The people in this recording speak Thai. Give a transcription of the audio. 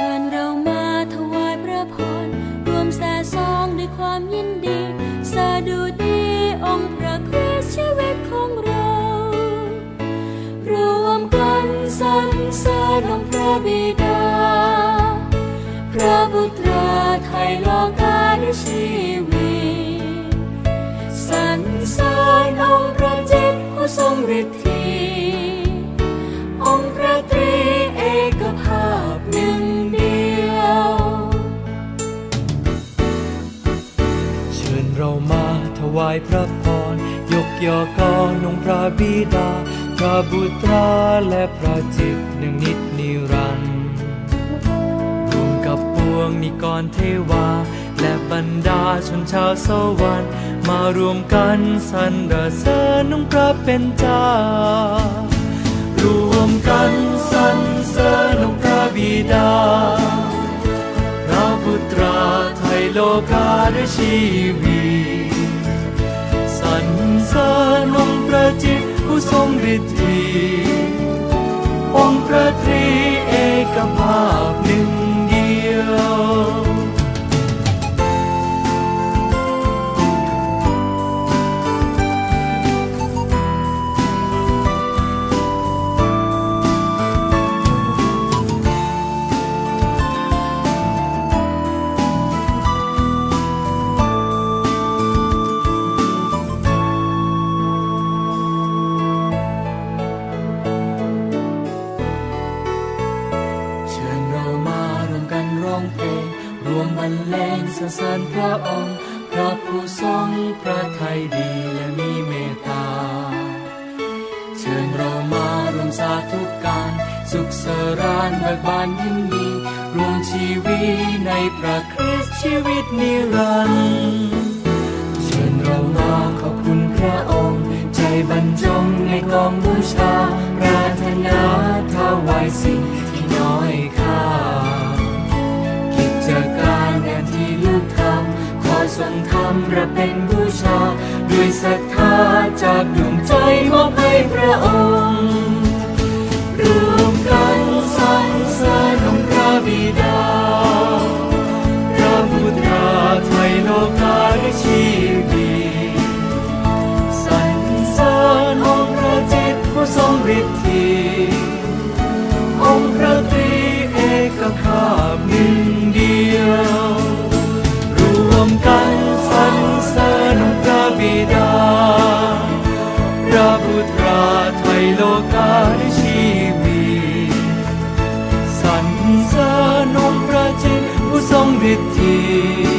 ชิญเรามาถวายพระพรรวมแส่ซองด้วยความยินดีสาดุดีองค์พระคริสต์ชีวิตของเรา รวมกันสรรเสริญองค์พระบิดา พระบุตรไทยโลกาด้วยชีวิตสรรเสริญองค์พระเจิตรผู้ทรงฤทธี พระพร ยกยอกอนงพระบิดา พระบุตราและพระจิตหนึ่งนิดนิรันดร์รวมกับปวงนิกรเทวา และบรรดาชนชาวสวรรค์มารวมกันสรรเสริญองค์พระเป็นเจ้ารวมกันสรรเสริญองค์พระบิดา พระบุตราไทยโลกาด้วยชีวิ ทรงฤทธีองค์พระตรี เพลงรวมบรรเลงสรรเสริญพระองค์ พระผู้ทรงพระทัยดีและมีเมตตา เชิญเรามารวมสาธุการ สุขสรานเบิกบานยินดีรวมชีวิตในพระคริสต์ชีวิตนิรันดร์เชิญเรามาขอบคุณพระองค์ ใจบรรจงในกองบูชา ระเป็นบูชา ด้วยศรัทธาจากดวงใจมอบให้พระองค์ รวมกันสรรเสริญองพระบิดา พระบุตราไทยโลกาฤชีวีสรรเสริญองค์พระจิตผู้ทรงฤทธิ์องค์พระตรีเอกคา prometer.